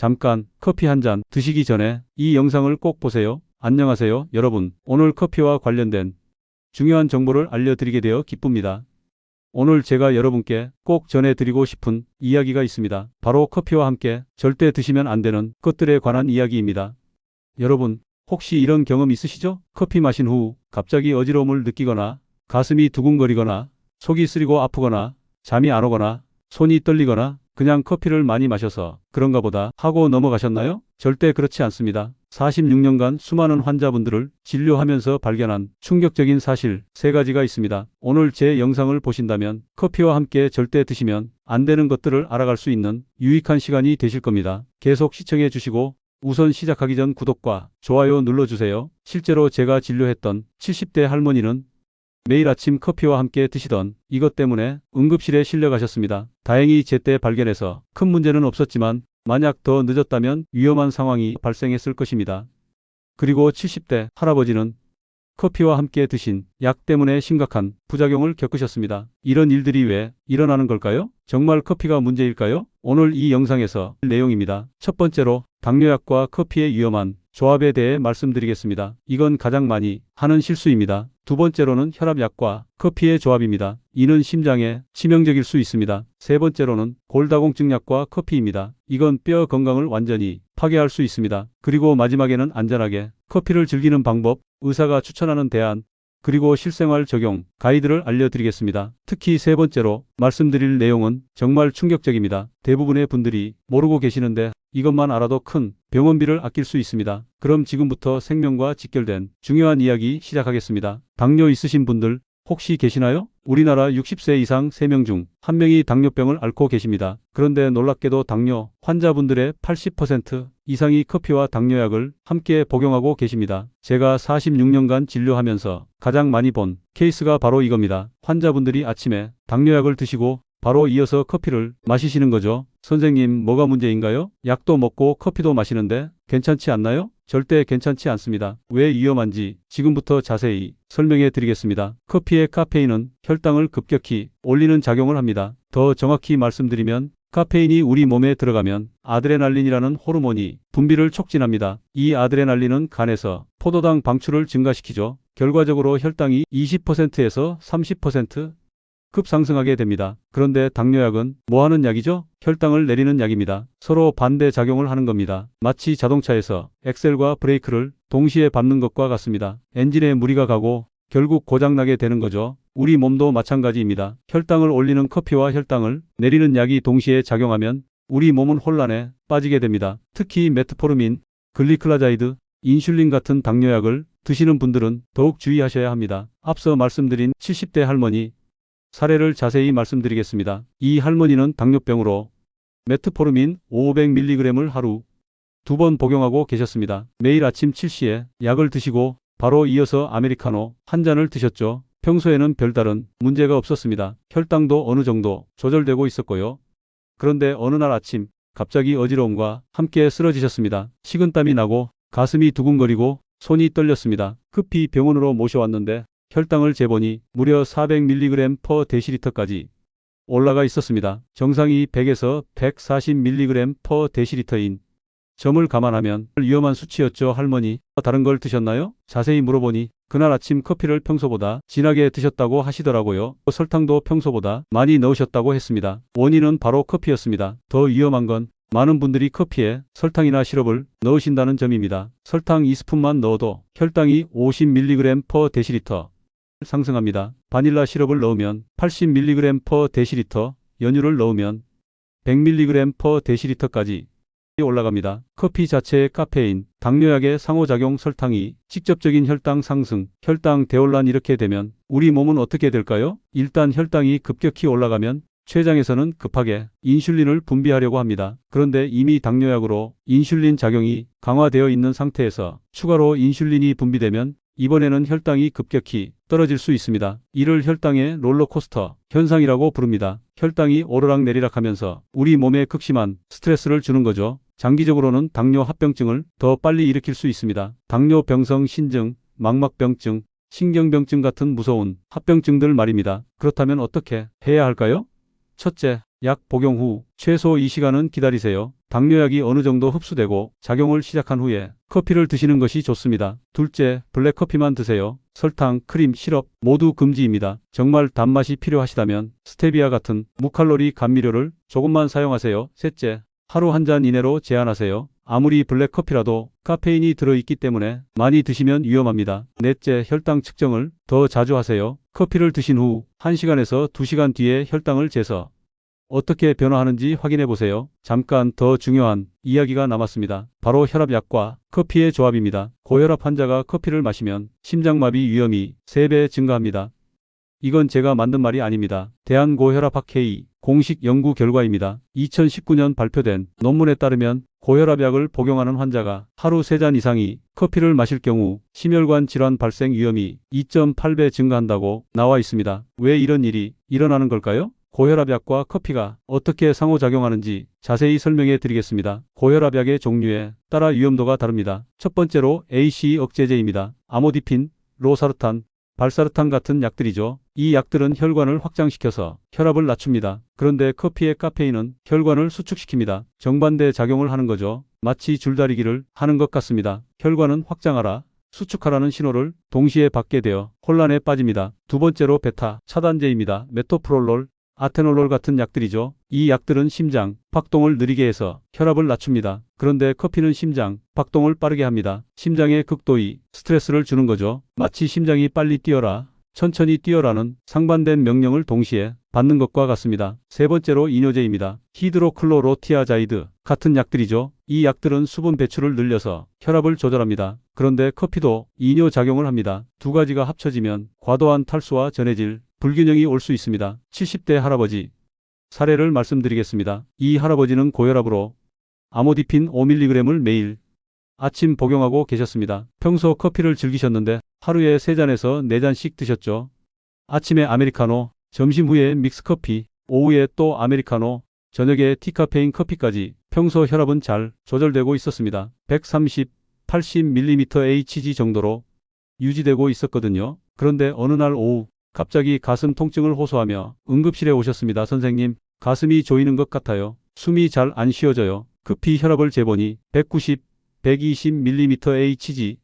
잠깐 커피 한 잔 드시기 전에 이 영상을 꼭 보세요. 안녕하세요, 여러분. 오늘 커피와 관련된 중요한 정보를 알려드리게 되어 기쁩니다. 오늘 제가 여러분께 꼭 전해드리고 싶은 이야기가 있습니다. 바로 커피와 함께 절대 드시면 안 되는 것들에 관한 이야기입니다. 여러분, 혹시 이런 경험 있으시죠? 커피 마신 후 갑자기 어지러움을 느끼거나 가슴이 두근거리거나 속이 쓰리고 아프거나 잠이 안 오거나 손이 떨리거나 그냥 커피를 많이 마셔서 그런가 보다 하고 넘어가셨나요? 절대 그렇지 않습니다. 46년간 수많은 환자분들을 진료하면서 발견한 충격적인 사실 세 가지가 있습니다. 오늘 제 영상을 보신다면 커피와 함께 절대 드시면 안 되는 것들을 알아갈 수 있는 유익한 시간이 되실 겁니다. 계속 시청해 주시고 우선 시작하기 전 구독과 좋아요 눌러주세요. 실제로 제가 진료했던 70대 할머니는 매일 아침 커피와 함께 드시던 이것 때문에 응급실에 실려가셨습니다. 다행히 제때 발견해서 큰 문제는 없었지만 만약 더 늦었다면 위험한 상황이 발생했을 것입니다. 그리고 70대 할아버지는 커피와 함께 드신 약 때문에 심각한 부작용을 겪으셨습니다. 이런 일들이 왜 일어나는 걸까요? 정말 커피가 문제일까요? 오늘 이 영상에서 내용입니다. 첫 번째로 당뇨약과 커피의 위험한 조합에 대해 말씀드리겠습니다. 이건 가장 많이 하는 실수입니다. 두 번째로는 혈압약과 커피의 조합입니다. 이는 심장에 치명적일 수 있습니다. 세 번째로는 골다공증약과 커피입니다. 이건 뼈 건강을 완전히 파괴할 수 있습니다. 그리고 마지막에는 안전하게 커피를 즐기는 방법, 의사가 추천하는 대안, 그리고 실생활 적용 가이드를 알려드리겠습니다. 특히 세 번째로 말씀드릴 내용은 정말 충격적입니다. 대부분의 분들이 모르고 계시는데 이것만 알아도 큰 병원비를 아낄 수 있습니다. 그럼 지금부터 생명과 직결된 중요한 이야기 시작하겠습니다. 당뇨 있으신 분들 혹시 계시나요? 우리나라 60세 이상 3명 중 1명이 당뇨병을 앓고 계십니다. 그런데 놀랍게도 당뇨 환자분들의 80% 이상이 커피와 당뇨약을 함께 복용하고 계십니다. 제가 46년간 진료하면서 가장 많이 본 케이스가 바로 이겁니다. 환자분들이 아침에 당뇨약을 드시고 바로 이어서 커피를 마시시는 거죠. 선생님, 뭐가 문제인가요? 약도 먹고 커피도 마시는데 괜찮지 않나요? 절대 괜찮지 않습니다. 왜 위험한지 지금부터 자세히 설명해 드리겠습니다. 커피의 카페인은 혈당을 급격히 올리는 작용을 합니다. 더 정확히 말씀드리면 카페인이 우리 몸에 들어가면 아드레날린이라는 호르몬이 분비를 촉진합니다. 이 아드레날린은 간에서 포도당 방출을 증가시키죠. 결과적으로 혈당이 20%에서 30% 급상승하게 됩니다. 그런데 당뇨약은 뭐 하는 약이죠? 혈당을 내리는 약입니다. 서로 반대 작용을 하는 겁니다. 마치 자동차에서 엑셀과 브레이크를 동시에 밟는 것과 같습니다. 엔진에 무리가 가고 결국 고장나게 되는 거죠. 우리 몸도 마찬가지입니다. 혈당을 올리는 커피와 혈당을 내리는 약이 동시에 작용하면 우리 몸은 혼란에 빠지게 됩니다. 특히 메트포르민, 글리클라자이드, 인슐린 같은 당뇨약을 드시는 분들은 더욱 주의하셔야 합니다. 앞서 말씀드린 70대 할머니 사례를 자세히 말씀드리겠습니다. 이 할머니는 당뇨병으로 메트포르민 500mg을 하루 두 번 복용하고 계셨습니다. 매일 아침 7시에 약을 드시고 바로 이어서 아메리카노 한 잔을 드셨죠. 평소에는 별다른 문제가 없었습니다. 혈당도 어느 정도 조절되고 있었고요. 그런데 어느 날 아침 갑자기 어지러움과 함께 쓰러지셨습니다. 식은땀이 나고 가슴이 두근거리고 손이 떨렸습니다. 급히 병원으로 모셔왔는데 혈당을 재보니 무려 400mg per 데시리터까지 올라가 있었습니다. 정상이 100에서 140mg per 데시리터인 점을 감안하면 위험한 수치였죠, 할머니. 다른 걸 드셨나요? 자세히 물어보니 그날 아침 커피를 평소보다 진하게 드셨다고 하시더라고요. 설탕도 평소보다 많이 넣으셨다고 했습니다. 원인은 바로 커피였습니다. 더 위험한 건 많은 분들이 커피에 설탕이나 시럽을 넣으신다는 점입니다. 설탕 2스푼만 넣어도 혈당이 50mg per 데시리터 상승합니다. 바닐라 시럽을 넣으면 80mg per 데시리터, 연유를 넣으면 100mg per 데시리터까지 올라갑니다. 커피 자체의 카페인, 당뇨약의 상호작용 설탕이 직접적인 혈당 상승, 혈당 대혼란 이렇게 되면 우리 몸은 어떻게 될까요? 일단 혈당이 급격히 올라가면 췌장에서는 급하게 인슐린을 분비하려고 합니다. 그런데 이미 당뇨약으로 인슐린 작용이 강화되어 있는 상태에서 추가로 인슐린이 분비되면 이번에는 혈당이 급격히 떨어질 수 있습니다. 이를 혈당의 롤러코스터 현상이라고 부릅니다. 혈당이 오르락 내리락 하면서 우리 몸에 극심한 스트레스를 주는 거죠. 장기적으로는 당뇨 합병증을 더 빨리 일으킬 수 있습니다. 당뇨병성 신증, 망막병증, 신경병증 같은 무서운 합병증들 말입니다. 그렇다면 어떻게 해야 할까요? 첫째, 약 복용 후 최소 2시간은 기다리세요. 당뇨약이 어느 정도 흡수되고 작용을 시작한 후에 커피를 드시는 것이 좋습니다. 둘째, 블랙커피만 드세요. 설탕, 크림, 시럽 모두 금지입니다. 정말 단맛이 필요하시다면 스테비아 같은 무칼로리 감미료를 조금만 사용하세요. 셋째, 하루 한 잔 이내로 제한하세요. 아무리 블랙커피라도 카페인이 들어있기 때문에 많이 드시면 위험합니다. 넷째, 혈당 측정을 더 자주 하세요. 커피를 드신 후 1시간에서 2시간 뒤에 혈당을 재서 어떻게 변화하는지 확인해 보세요. 잠깐 더 중요한 이야기가 남았습니다. 바로 혈압약과 커피의 조합입니다. 고혈압 환자가 커피를 마시면 심장마비 위험이 3배 증가합니다. 이건 제가 만든 말이 아닙니다. 대한고혈압학회의 공식 연구 결과입니다. 2019년 발표된 논문에 따르면 고혈압약을 복용하는 환자가 하루 3잔 이상이 커피를 마실 경우 심혈관 질환 발생 위험이 2.8배 증가한다고 나와 있습니다. 왜 이런 일이 일어나는 걸까요? 고혈압약과 커피가 어떻게 상호작용하는지 자세히 설명해 드리겠습니다. 고혈압약의 종류에 따라 위험도가 다릅니다. 첫 번째로 AC 억제제입니다. 아모디핀, 로사르탄, 발사르탄 같은 약들이죠. 이 약들은 혈관을 확장시켜서 혈압을 낮춥니다. 그런데 커피의 카페인은 혈관을 수축시킵니다. 정반대 작용을 하는 거죠. 마치 줄다리기를 하는 것 같습니다. 혈관은 확장하라, 수축하라는 신호를 동시에 받게 되어 혼란에 빠집니다. 두 번째로 베타 차단제입니다. 메토프롤롤, 아테놀롤 같은 약들이죠. 이 약들은 심장 박동을 느리게 해서 혈압을 낮춥니다. 그런데 커피는 심장 박동을 빠르게 합니다. 심장에 극도의 스트레스를 주는 거죠. 마치 심장이 빨리 뛰어라, 천천히 뛰어라는 상반된 명령을 동시에 받는 것과 같습니다. 세 번째로 이뇨제입니다. 히드로클로로티아자이드 같은 약들이죠. 이 약들은 수분 배출을 늘려서 혈압을 조절합니다. 그런데 커피도 이뇨 작용을 합니다. 두 가지가 합쳐지면 과도한 탈수와 전해질 불균형이 올 수 있습니다. 70대 할아버지 사례를 말씀드리겠습니다. 이 할아버지는 고혈압으로 아모디핀 5mg을 매일 아침 복용하고 계셨습니다. 평소 커피를 즐기셨는데 하루에 3잔에서 4잔씩 드셨죠. 아침에 아메리카노, 점심 후에 믹스커피, 오후에 또 아메리카노, 저녁에 티카페인 커피까지 평소 혈압은 잘 조절되고 있었습니다. 130, 80mm Hg 정도로 유지되고 있었거든요. 그런데 어느 날 오후 갑자기 가슴 통증을 호소하며 응급실에 오셨습니다. 선생님, 가슴이 조이는 것 같아요. 숨이 잘 안 쉬어져요. 급히 혈압을 재보니 190, 120mm Hg.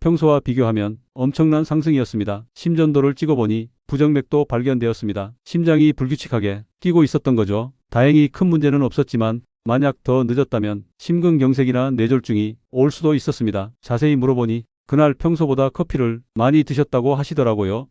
평소와 비교하면 엄청난 상승이었습니다. 심전도를 찍어보니 부정맥도 발견되었습니다. 심장이 불규칙하게 뛰고 있었던 거죠. 다행히 큰 문제는 없었지만 만약 더 늦었다면 심근경색이나 뇌졸중이 올 수도 있었습니다. 자세히 물어보니 그날 평소보다 커피를 많이 드셨다고 하시더라고요.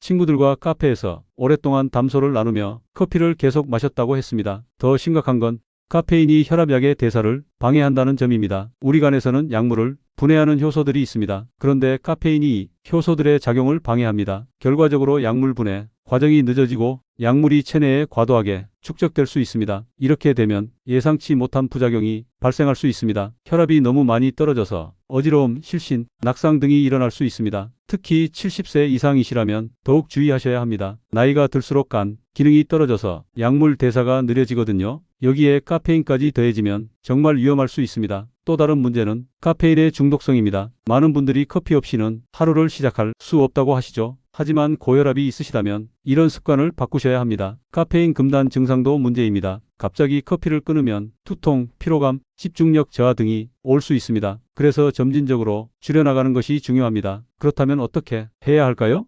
친구들과 카페에서 오랫동안 담소를 나누며 커피를 계속 마셨다고 했습니다. 더 심각한 건 카페인이 혈압약의 대사를 방해한다는 점입니다. 우리 간에서는 약물을 분해하는 효소들이 있습니다. 그런데 카페인이 효소들의 작용을 방해합니다. 결과적으로 약물 분해 과정이 늦어지고 약물이 체내에 과도하게 축적될 수 있습니다. 이렇게 되면 예상치 못한 부작용이 발생할 수 있습니다. 혈압이 너무 많이 떨어져서 어지러움, 실신, 낙상 등이 일어날 수 있습니다. 특히 70세 이상이시라면 더욱 주의하셔야 합니다. 나이가 들수록 간, 기능이 떨어져서 약물 대사가 느려지거든요. 여기에 카페인까지 더해지면 정말 위험할 수 있습니다. 또 다른 문제는 카페인의 중독성입니다. 많은 분들이 커피 없이는 하루를 시작할 수 없다고 하시죠. 하지만 고혈압이 있으시다면 이런 습관을 바꾸셔야 합니다. 카페인 금단 증상도 문제입니다. 갑자기 커피를 끊으면 두통, 피로감, 집중력 저하 등이 올 수 있습니다. 그래서 점진적으로 줄여나가는 것이 중요합니다. 그렇다면 어떻게 해야 할까요?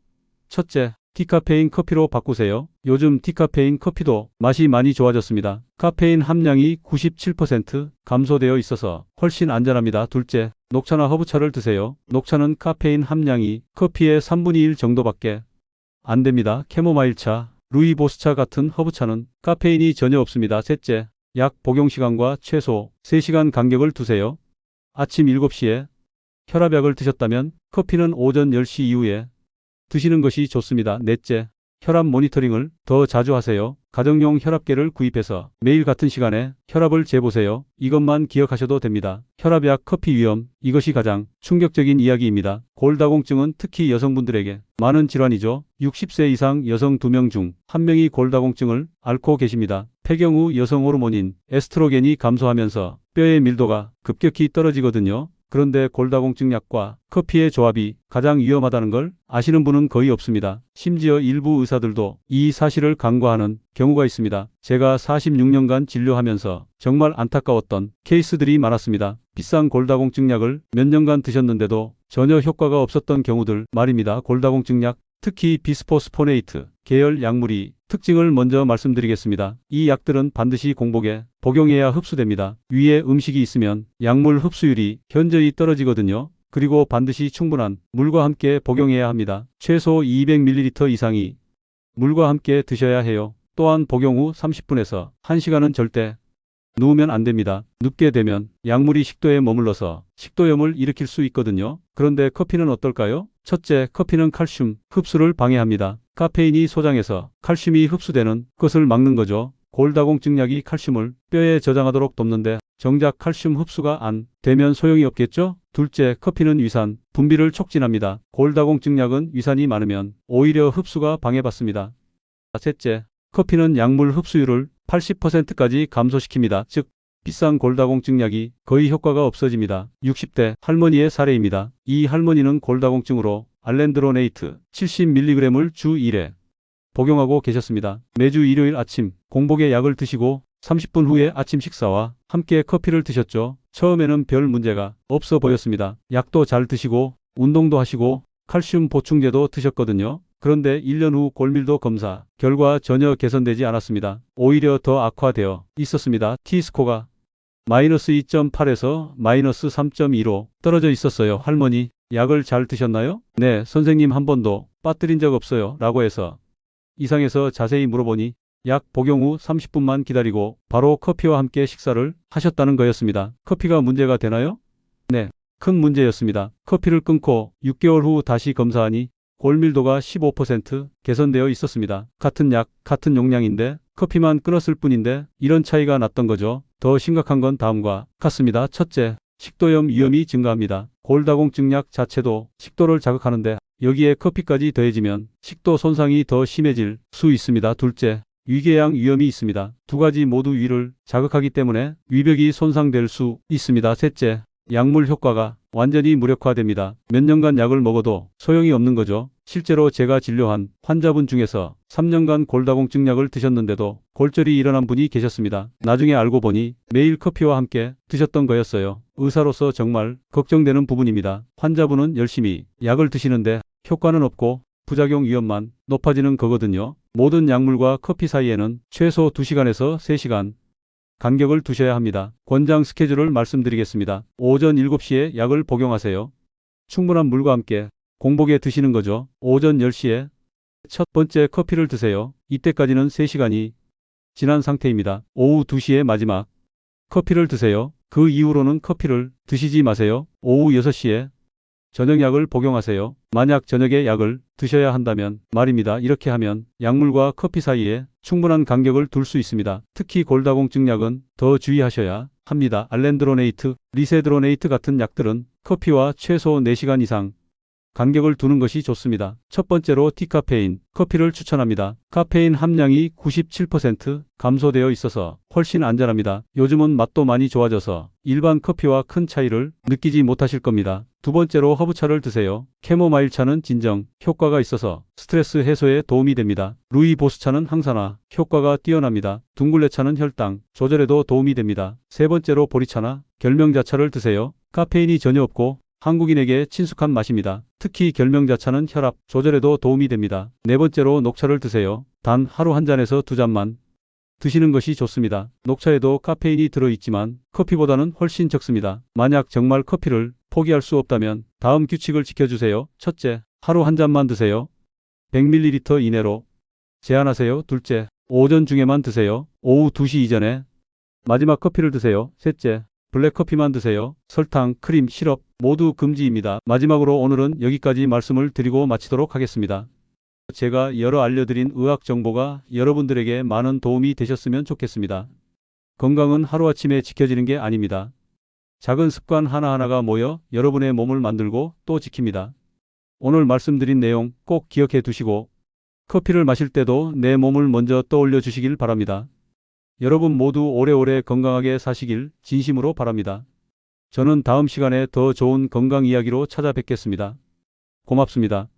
첫째, 디카페인 커피로 바꾸세요. 요즘 디카페인 커피도 맛이 많이 좋아졌습니다. 카페인 함량이 97% 감소되어 있어서 훨씬 안전합니다. 둘째, 녹차나 허브차를 드세요. 녹차는 카페인 함량이 커피의 3분의 1 정도밖에 안 됩니다. 캐모마일차, 루이보스차 같은 허브차는 카페인이 전혀 없습니다. 셋째, 약 복용 시간과 최소 3시간 간격을 두세요. 아침 7시에 혈압약을 드셨다면 커피는 오전 10시 이후에 드시는 것이 좋습니다. 넷째, 혈압 모니터링을 더 자주 하세요. 가정용 혈압계를 구입해서 매일 같은 시간에 혈압을 재보세요. 이것만 기억하셔도 됩니다. 혈압약 커피 위험, 이것이 가장 충격적인 이야기입니다. 골다공증은 특히 여성분들에게 많은 질환이죠. 60세 이상 여성 2명 중 1명이 골다공증을 앓고 계십니다. 폐경 후 여성 호르몬인 에스트로겐이 감소하면서 뼈의 밀도가 급격히 떨어지거든요. 그런데 골다공증 약과 커피의 조합이 가장 위험하다는 걸 아시는 분은 거의 없습니다. 심지어 일부 의사들도 이 사실을 간과하는 경우가 있습니다. 제가 46년간 진료하면서 정말 안타까웠던 케이스들이 많았습니다. 비싼 골다공증 약을 몇 년간 드셨는데도 전혀 효과가 없었던 경우들 말입니다. 골다공증 약 특히 비스포스포네이트 계열 약물이 특징을 먼저 말씀드리겠습니다. 이 약들은 반드시 공복에 복용해야 흡수됩니다. 위에 음식이 있으면 약물 흡수율이 현저히 떨어지거든요. 그리고 반드시 충분한 물과 함께 복용해야 합니다. 최소 200ml 이상이 물과 함께 드셔야 해요. 또한 복용 후 30분에서 1시간은 절대 누우면 안 됩니다. 눕게 되면 약물이 식도에 머물러서 식도염을 일으킬 수 있거든요. 그런데 커피는 어떨까요? 첫째, 커피는 칼슘 흡수를 방해합니다. 카페인이 소장해서 칼슘이 흡수되는 것을 막는 거죠. 골다공증 약이 칼슘을 뼈에 저장하도록 돕는데 정작 칼슘 흡수가 안 되면 소용이 없겠죠? 둘째, 커피는 위산, 분비를 촉진합니다. 골다공증 약은 위산이 많으면 오히려 흡수가 방해받습니다. 셋째, 커피는 약물 흡수율을 80%까지 감소시킵니다. 즉, 비싼 골다공증 약이 거의 효과가 없어집니다. 60대 할머니의 사례입니다. 이 할머니는 골다공증으로 알렌드로네이트 70mg을 주 1회 복용하고 계셨습니다. 매주 일요일 아침 공복에 약을 드시고 30분 후에 아침 식사와 함께 커피를 드셨죠. 처음에는 별 문제가 없어 보였습니다. 약도 잘 드시고 운동도 하시고 칼슘 보충제도 드셨거든요. 그런데 1년 후 골밀도 검사 결과 전혀 개선되지 않았습니다. 오히려 더 악화되어 있었습니다. T스코가 마이너스 2.8에서 마이너스 3.2로 떨어져 있었어요. 할머니, 약을 잘 드셨나요? 네, 선생님 한 번도 빠뜨린 적 없어요. 라고 해서 이상해서 자세히 물어보니 약 복용 후 30분만 기다리고 바로 커피와 함께 식사를 하셨다는 거였습니다. 커피가 문제가 되나요? 네, 큰 문제였습니다. 커피를 끊고 6개월 후 다시 검사하니 골밀도가 15% 개선되어 있었습니다. 같은 약, 같은 용량인데 커피만 끊었을 뿐인데 이런 차이가 났던 거죠. 더 심각한 건 다음과 같습니다. 첫째, 식도염 위험이 증가합니다. 골다공증 약 자체도 식도를 자극하는데 여기에 커피까지 더해지면 식도 손상이 더 심해질 수 있습니다. 둘째, 위궤양 위험이 있습니다. 두 가지 모두 위를 자극하기 때문에 위벽이 손상될 수 있습니다. 셋째, 약물 효과가 완전히 무력화됩니다. 몇 년간 약을 먹어도 소용이 없는 거죠. 실제로 제가 진료한 환자분 중에서 3년간 골다공증 약을 드셨는데도 골절이 일어난 분이 계셨습니다. 나중에 알고 보니 매일 커피와 함께 드셨던 거였어요. 의사로서 정말 걱정되는 부분입니다. 환자분은 열심히 약을 드시는데 효과는 없고 부작용 위험만 높아지는 거거든요. 모든 약물과 커피 사이에는 최소 2시간에서 3시간 간격을 두셔야 합니다. 권장 스케줄을 말씀드리겠습니다. 오전 7시에 약을 복용하세요. 충분한 물과 함께 공복에 드시는 거죠. 오전 10시에 첫 번째 커피를 드세요. 이때까지는 3시간이 지난 상태입니다. 오후 2시에 마지막 커피를 드세요. 그 이후로는 커피를 드시지 마세요. 오후 6시에 저녁약을 복용하세요. 만약 저녁에 약을 드셔야 한다면 말입니다. 이렇게 하면 약물과 커피 사이에 충분한 간격을 둘 수 있습니다. 특히 골다공증 약은 더 주의하셔야 합니다. 알렌드로네이트, 리세드로네이트 같은 약들은 커피와 최소 4시간 이상 간격을 두는 것이 좋습니다. 첫 번째로 디카페인, 커피를 추천합니다. 카페인 함량이 97% 감소되어 있어서 훨씬 안전합니다. 요즘은 맛도 많이 좋아져서 일반 커피와 큰 차이를 느끼지 못하실 겁니다. 두 번째로 허브차를 드세요. 캐모마일 차는 진정 효과가 있어서 스트레스 해소에 도움이 됩니다. 루이 보스 차는 항산화 효과가 뛰어납니다. 둥글레 차는 혈당 조절에도 도움이 됩니다. 세 번째로 보리차나 결명자차를 드세요. 카페인이 전혀 없고 한국인에게 친숙한 맛입니다. 특히 결명자차는 혈압 조절에도 도움이 됩니다. 네 번째로 녹차를 드세요. 단 하루 한 잔에서 두 잔만 드시는 것이 좋습니다. 녹차에도 카페인이 들어있지만 커피보다는 훨씬 적습니다. 만약 정말 커피를 포기할 수 없다면 다음 규칙을 지켜주세요. 첫째, 하루 한 잔만 드세요. 100ml 이내로 제한하세요. 둘째, 오전 중에만 드세요. 오후 2시 이전에 마지막 커피를 드세요. 셋째, 블랙커피만 드세요. 설탕, 크림, 시럽 모두 금지입니다. 마지막으로 오늘은 여기까지 말씀을 드리고 마치도록 하겠습니다. 제가 여러 알려드린 의학 정보가 여러분들에게 많은 도움이 되셨으면 좋겠습니다. 건강은 하루아침에 지켜지는 게 아닙니다. 작은 습관 하나하나가 모여 여러분의 몸을 만들고 또 지킵니다. 오늘 말씀드린 내용 꼭 기억해 두시고 커피를 마실 때도 내 몸을 먼저 떠올려 주시길 바랍니다. 여러분 모두 오래오래 건강하게 사시길 진심으로 바랍니다. 저는 다음 시간에 더 좋은 건강 이야기로 찾아뵙겠습니다. 고맙습니다.